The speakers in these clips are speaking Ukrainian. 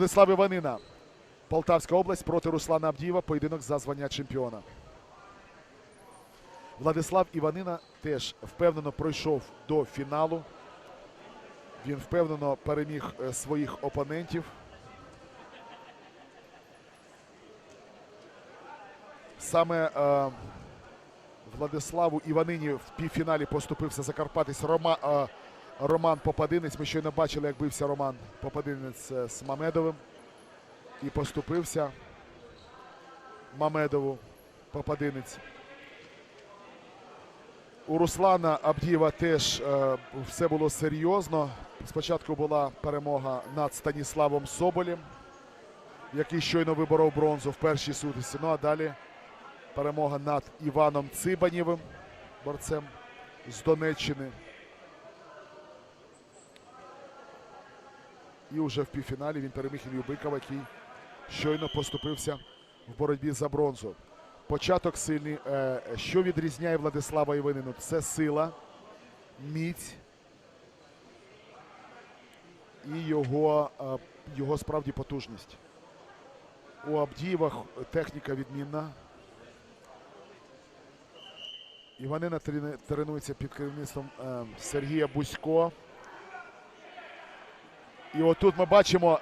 Владислав Іванина. Полтавська область проти Руслана Абдієва. Поєдинок за звання чемпіона. Владислав Іванина теж впевнено пройшов до фіналу. Він впевнено переміг е, своїх опонентів. Саме е, Владиславу Іванині в півфіналі поступився закарпатець Рома, е, Роман Попадинець. Ми щойно бачили, як бився Роман Попадинець е, з Мамедовим. І поступився Мамедову Попадинець. У Руслана Абдієва теж е, все було серйозно. Спочатку була перемога над Станіславом Соболєм, який щойно виборов бронзу в першій сутисі. Ну а далі перемога над Іваном Цибанєвим, борцем з Донеччини. І вже в півфіналі він переміг Ілью Бикова, який щойно поступився в боротьбі за бронзу. Початок сильний. Е, Що відрізняє Владислава Іванину? Це сила, міць і його, е, його справді потужність. У Абдієва техніка відмінна. Іванина тренується під керівництвом е, Сергія Бузько. І отут ми бачимо,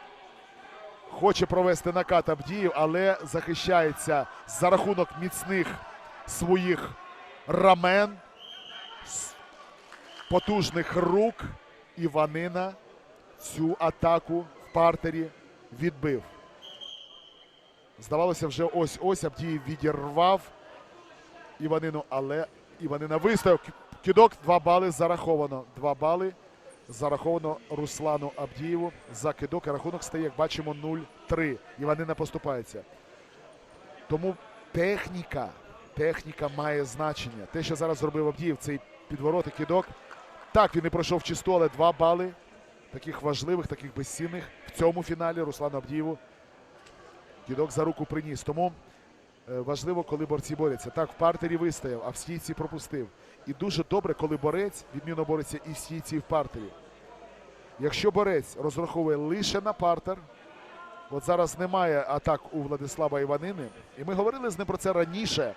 хоче провести накат Абдіїв, але захищається за рахунок міцних своїх рамен, потужних рук. Іванина цю атаку в партері відбив. Здавалося, вже ось-ось Абдіїв відірвав Іванину, але Іванина вистояв. Кі- Кидок 2 бали зараховано. 2 бали зараховано Руслану Абдієву за кидок. І рахунок стає, як бачимо, 0-3. Іванина поступається. Тому техніка, техніка має значення. Те, що зараз зробив Абдієв, цей підвороти кидок. Так, він не пройшов чисто, але 2 бали. Таких важливих, таких безцінних в цьому фіналі Руслану Абдієву кидок за руку приніс. Тому важливо, коли борці борються. Так, в партері вистояв, а в стійці пропустив. І дуже добре, коли борець відмінно бореться і в стійці, і в партері. Якщо борець розраховує лише на партер, от зараз немає атак у Владислава Іванини, і ми говорили з ним про це раніше.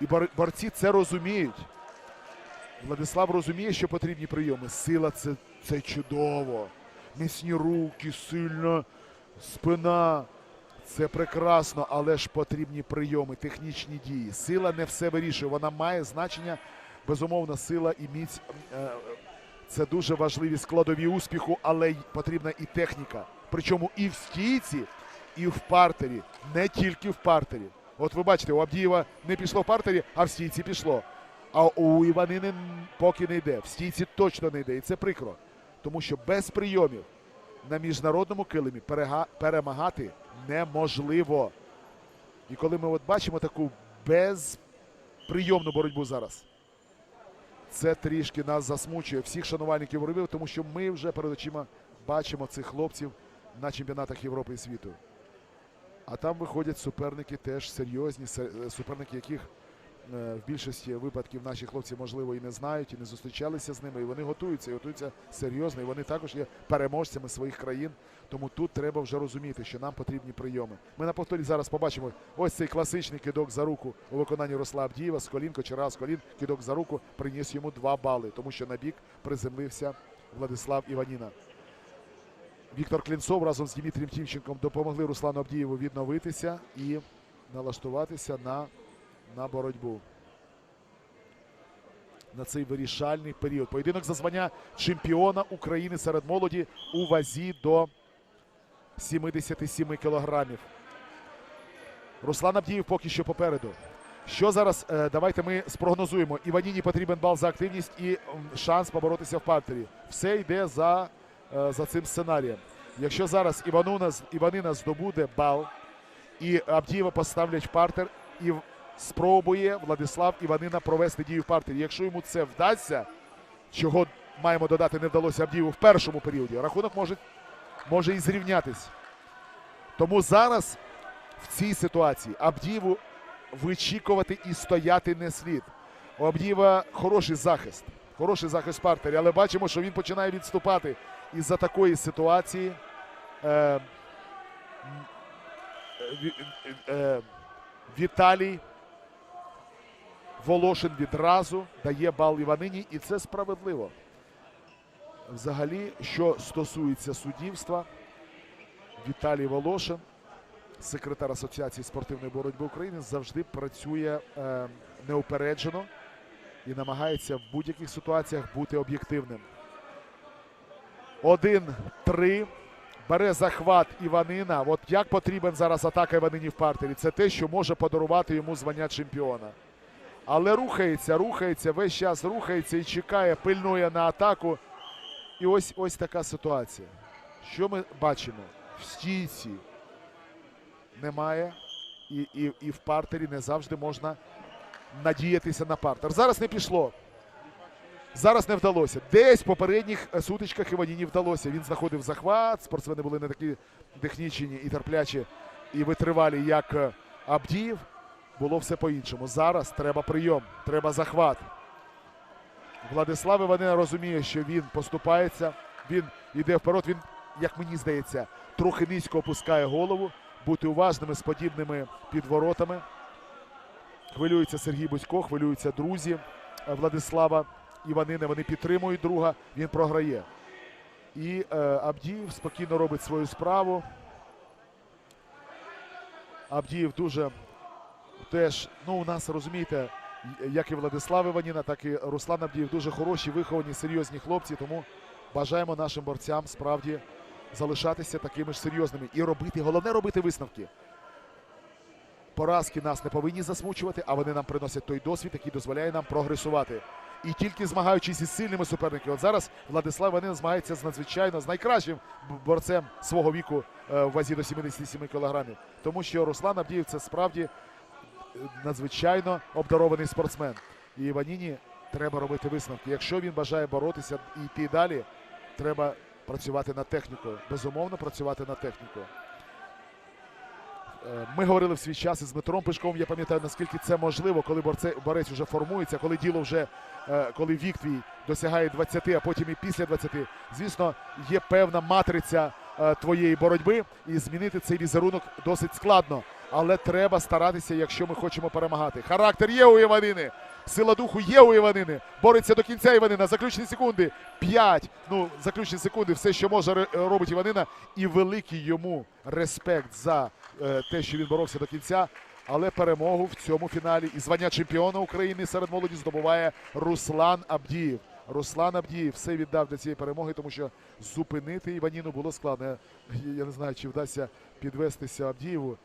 І борці це розуміють. Владислав розуміє, що потрібні прийоми. Сила це, це чудово. Міцні руки, сильна спина. Це прекрасно, але ж потрібні прийоми, технічні дії. Сила не все вирішує. Вона має значення, безумовно, сила і міць. е, Це дуже важливі складові успіху, але потрібна і техніка. Причому і в стійці, і в партері, не тільки в партері. От ви бачите, у Абдієва не пішло в партері, а в стійці пішло. А у Іванини поки не йде. В стійці точно не йде. І це прикро. Тому що без прийомів на міжнародному килимі перемагати неможливо. І коли ми от бачимо таку безприйомну боротьбу зараз, це трішки нас засмучує всіх шанувальників боротьби, тому що ми вже перед очима бачимо цих хлопців на чемпіонатах Європи і світу. А там виходять суперники теж серйозні, суперники, яких в більшості випадків наші хлопці, можливо, і не знають, і не зустрічалися з ними. І вони готуються, і готуються серйозно. І вони також є переможцями своїх країн. Тому тут треба вже розуміти, що нам потрібні прийоми. Ми на повторі зараз побачимо ось цей класичний кидок за руку у виконанні Росла Абдієва з колінко чи раз колін. Кидок за руку приніс йому два бали, тому що на бік приземлився Владислав Іваніна. Віктор Клінцов разом з Дмитрієм Тімченком допомогли Руслану Абдієву відновитися і налаштуватися на, на боротьбу. На цей вирішальний період. Поєдинок за звання чемпіона України серед молоді у вазі до 77 кілограмів. Руслан Абдієв поки що попереду. Що зараз? Е, Давайте ми спрогнозуємо. Іваніні потрібен бал за активність і шанс поборотися в партері. Все йде за, е, за цим сценарієм. Якщо зараз Іванина здобуде бал і Абдієва поставлять в партер і спробує Владислав Іванина провести дію в партері. Якщо йому це вдасться, чого маємо додати, не вдалося Абдієву в першому періоді, рахунок може, може і зрівнятись. Тому зараз в цій ситуації Абдієву вичікувати і стояти не слід. У Абдієва хороший захист. Хороший захист партері, але бачимо, що він починає відступати із-за такої ситуації. Е, М, е, е, Віталій Волошин відразу дає бал Іванині, і це справедливо. Взагалі, що стосується суддівства, Віталій Волошин, секретар Асоціації спортивної боротьби України, завжди працює е, неупереджено і намагається в будь-яких ситуаціях бути об'єктивним. 1-3. Бере захват Іванина. От як потрібен зараз атака Іванині в партері. Це те, що може подарувати йому звання чемпіона. Але рухається, рухається, весь час рухається і чекає, пильнує на атаку. І ось ось така ситуація. Що ми бачимо? В стійці немає, і, і, і в партері не завжди можна надіятися на партер. Зараз не пішло. Зараз не вдалося. Десь в попередніх сутичках Іваніні вдалося. Він знаходив захват. Спортсмени були не такі технічні і терплячі і витривалі, як е, Абдіїв. Було все по-іншому. Зараз треба прийом, треба захват. Владислав Іванина розуміє, що він поступається, він йде вперед. Він, як мені здається, трохи низько опускає голову. Бути уважними з подібними підворотами. Хвилюється Сергій Бусько, хвилюються друзі Владислава Іванини. Вони підтримують друга, він програє. І е, Абдіїв спокійно робить свою справу. Абдіїв дуже теж, ну у нас розумієте, як і Владислав Іваніна, так і Руслан Абдіїв дуже хороші, виховані, серйозні хлопці. Тому бажаємо нашим борцям справді залишатися такими ж серйозними і робити. Головне робити висновки. Поразки нас не повинні засмучувати, а вони нам приносять той досвід, який дозволяє нам прогресувати. І тільки змагаючись із сильними суперниками. От зараз Владислав Іванин змагається з надзвичайно з найкращим борцем свого віку е, в вазі до 77 кілограмів. Тому що Руслан Абдіїв це справді надзвичайно обдарований спортсмен. І Іваніні треба робити висновки. Якщо він бажає боротися і йти далі, треба працювати над технікою. Безумовно, працювати над технікою. Е, Ми говорили в свій час із Дмитром Пишковим. Я пам'ятаю, наскільки це можливо, коли борце, борець вже формується, коли діло вже, е, коли вік твій досягає 20, а потім і після 20. Звісно, є певна матриця е, твоєї боротьби, і змінити цей візерунок досить складно. Але треба старатися, якщо ми хочемо перемагати. Характер є у Іванини. Сила духу є у Іванини. Бореться до кінця Іванина. Заключні секунди. П'ять. Ну, заключні секунди. Все, що може робить Іванина. І великий йому респект за е, те, що він боровся до кінця. Але перемогу в цьому фіналі і звання чемпіона України серед молоді здобуває Руслан Абдіїв. Руслан Абдіїв все віддав для цієї перемоги, тому що зупинити Іваніну було складно. Я не знаю, чи вдасться підвестися Абдієву.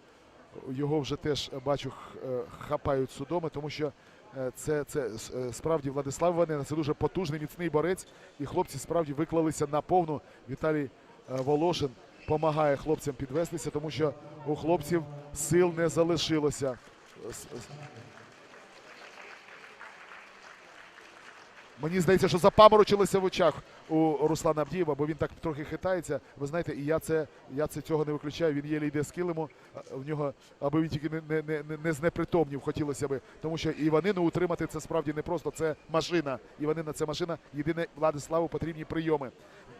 Його вже теж бачу е, хапають судоми, тому що е, це, це е, справді Владислав Ванина. Це дуже потужний, міцний борець. І хлопці справді виклалися на повну. Віталій е, Волошин допомагає хлопцям підвестися, тому що у хлопців сил не залишилося. Мені здається, що запаморочилося в очах у Руслана Абдієва, бо він так трохи хитається. Ви знаєте, і я це я це цього не виключаю. Він єлі йде з килиму. В нього, аби він тільки не, не, не, не- не знепритомнів, хотілося би. Тому що Іванину утримати це справді не просто. Це машина. Іванина це машина. Єдине Владиславу потрібні прийоми.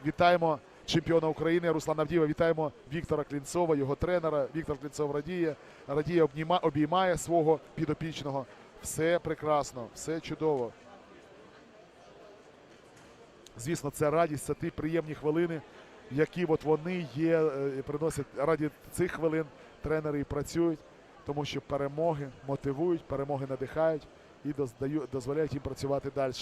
Вітаємо чемпіона України Руслана Авдієва. Вітаємо Віктора Клінцова, його тренера. Віктор Клінцов радіє. Радіє, обніма, обіймає свого підопічного. Все прекрасно, все чудово. Звісно, це радість, це ті приємні хвилини, які от вони є, е, приносять раді цих хвилин тренери і працюють, тому що перемоги мотивують, перемоги надихають і дозволяють їм працювати далі.